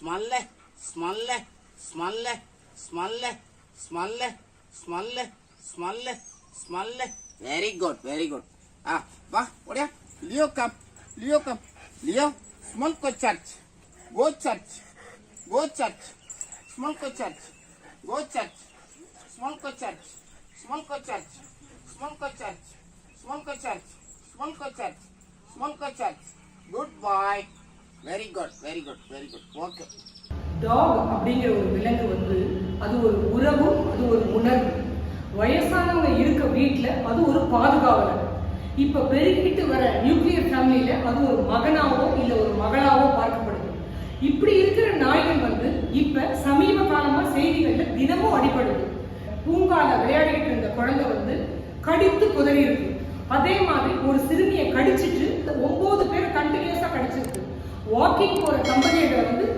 Small small small small small small small small very good very good आ वाह बढ़िया लियो cup लियो cup लियो स्मल को church go church go church small को चर्च गो चर्च स्मल को church small को चर्च स्मल को चर्च स्मल को चर्च स्मल को चर्च स्मल को church good bye very good very good very good okay dog அப்படிங்கிற ஒரு விலங்கு வந்து அது ஒரு உறவும் அது ஒரு உணர்வு வயசானவங்க இருக்க வீட்டில் அது ஒரு பாதுகாவலர். இப்போ பெருகிட்டு வர நியூக்ளியர் ஃபேமிலியில் அது ஒரு மகனாவோ இல்லை ஒரு மகளாவோ பார்க்கப்படுது. இப்படி இருக்கிற நாய்கள் வந்து இப்போ சமீப காலமாக செய்திகளில் தினமும் அடிபடுது. பூங்கால விளையாடிட்டு இருந்த குழந்தை வந்து கடித்து குதறி இருக்கு அதே மாதிரி ஒரு சிறு வாக்கிங் போகிற கம்பெனியோட வந்து